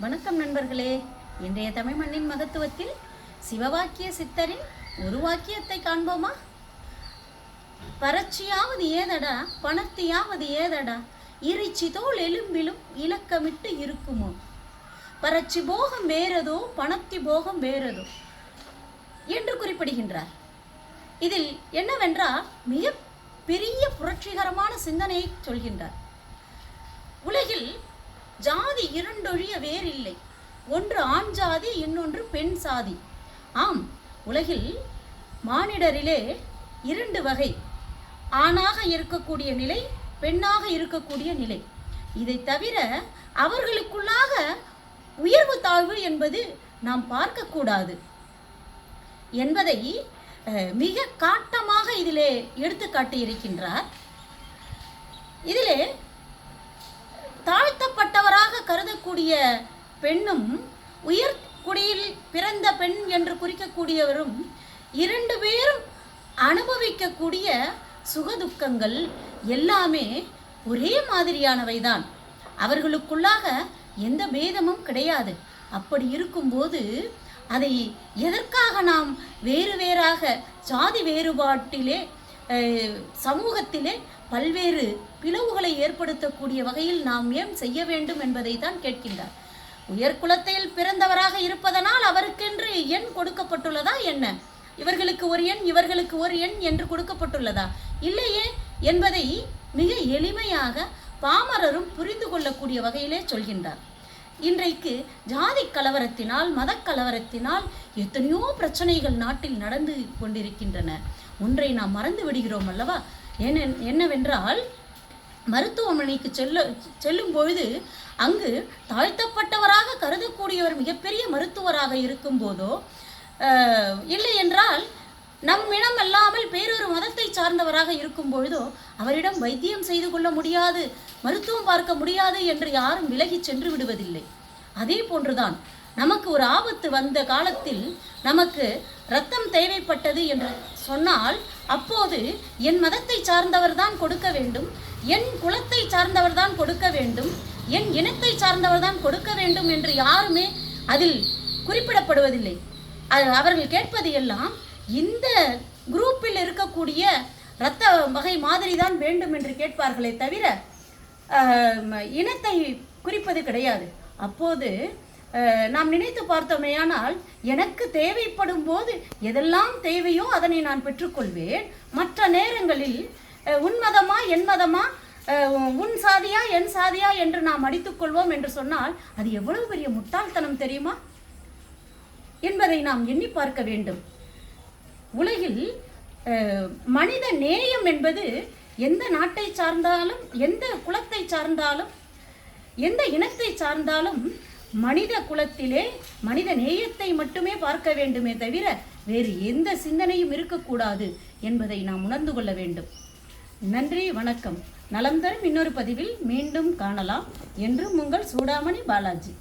வணக்கம் நண்பர்களே. இன்றைய தமிழ் மண்ணின் மகத்துவத்தில் சிவவாக்கிய சித்தரின் ஒரு வாக்கியத்தை காண்போமா? பரட்சியாவது ஏதடா பணத்தியாவது ஏதடா இறைச்சி தோல் எலும்பிலும் இலக்கமிட்டு இருக்குமோ? பரட்சி போகம் வேறதோ பணத்தி போகம் வேறதோ? என்று குறிப்பிடுகின்றார். இதில் என்னவென்றால் மிக பெரிய புரட்சிகரமான சிந்தனையை சொல்கின்றார். உலகில் ஜாதி இரண்டொழிய வேறில்லை. ஒன்று ஆண் ஜாதி இன்னொன்று பெண் சாதி. ஆம் உலகில் மானிடரிலே இரண்டு வகை. ஆணாக இருக்கக்கூடிய நிலை பெண்ணாக இருக்கக்கூடிய நிலை. இதை தவிர அவர்களுக்குள்ளாக உயர்வு தாழ்வு என்பது நாம் பார்க்கக்கூடாது. என்பதை மிக காட்டமாக இதிலே எடுத்து காட்டியிருக்கின்றார் இதிலே தாழ்த்தப்பட்டவராக கருதக்கூடிய பெண்ணும் உயர் குடியில் பிறந்த பெண் என்று குறிக்கக்கூடியவரும் இரண்டு பேரும் அனுபவிக்கக்கூடிய சுகதுக்கங்கள் எல்லாமே ஒரே மாதிரியானவைதான். அவர்களுக்குள்ளாக எந்த பேதமும் கிடையாது. அப்படி இருக்கும்போது அதை எதற்காக நாம் வேறு வேறாக சாதி வேறுபாட்டிலே சமூகத்திலே பல்வேறு பிளவுகளை ஏற்படுத்தக்கூடிய வகையில் நாம் ஏன் செய்ய வேண்டும் என்பதை தான் கேட்கின்றார். உயர்குலத்தில் பிறந்தவராக இருப்பதனால் அவருக்கென்று எண் கொடுக்கப்பட்டுள்ளதா என்ன? இவர்களுக்கு ஒரு எண் இவர்களுக்கு ஒரு எண் என்று கொடுக்கப்பட்டுள்ளதா? இல்லையே என்பதை மிக எளிமையாக பாமரரும் புரிந்து கொள்ளக்கூடிய வகையிலே சொல்கின்றார். இன்றைக்கு ஜாதி கலவரத்தினால் மதக் கலவரத்தினால் எத்தனையோ பிரச்சனைகள் நாட்டில் நடந்து கொண்டிருக்கின்றன. ஒன்றை நாம் மறந்து விடுகிறோம் அல்லவா? என்ன என்னவென்றால் மருத்துவமனைக்கு செல்ல செல்லும் பொழுது அங்கு தாழ்த்தப்பட்டவராக கருதக்கூடியவர் மிகப்பெரிய மருத்துவராக இருக்கும்போதோ போதோ இல்லை என்றால் நம் இனம் அல்லாமல் வேறொரு மதத்தை சார்ந்தவராக இருக்கும் பொழுதோ அவரிடம் வைத்தியம் செய்து கொள்ள முடியாது மருத்துவம் பார்க்க முடியாது என்று யாரும் விலகி சென்று விடுவதில்லை. அதே போன்றுதான் நமக்கு ஒரு ஆபத்து வந்த காலத்தில் நமக்கு ரத்தம் தேவைப்பட்டது என்று சொன்னால் அப்போது என் மதத்தை சார்ந்தவர் தான் கொடுக்க வேண்டும் என் குலத்தை சார்ந்தவர் தான் கொடுக்க வேண்டும் என் இனத்தை சார்ந்தவர் தான் கொடுக்க வேண்டும் என்று யாருமே அதில் குறிப்பிடப்படுவதில்லை. அது- அவர்கள் கேட்பது எல்லாம் இந்த குரூப்பில் இருக்கக்கூடிய இரத்த வகை மாதிரி தான் வேண்டும் என்று கேட்பார்களே தவிர இனத்தை குறிப்பது கிடையாது. அப்போது நாம் நினைத்து பார்த்தோமேயானால் எனக்கு தேவைப்படும் போது எதெல்லாம் தேவையோ அதனை நான் பெற்றுக்கொள்வேன். மற்ற நேரங்களில் உன்மதமா உன் என் மதமா உன் சாதியா என் சாதியா என்று நாம் அடித்துக்கொள்வோம் என்று சொன்னால் அது எவ்வளவு பெரிய முட்டாள்தனம் தெரியுமா? என்பதை நாம் எண்ணி பார்க்க வேண்டும். உலகில் மனித நேயம் என்பது எந்த நாட்டை சார்ந்தாலும் எந்த குலத்தை சார்ந்தாலும் எந்த இனத்தை சார்ந்தாலும் மனித குலத்திலே மனித நேயத்தை மட்டுமே பார்க்க வேண்டுமே தவிர வேறு எந்த சிந்தனையும் இருக்கக்கூடாது என்பதை நாம் உணர்ந்து கொள்ள வேண்டும். நன்றி வணக்கம். நலம் தரும் இன்னொரு பதிவில் மீண்டும் காணலாம். என்றும் உங்கள் சூடாமணி பாலாஜி.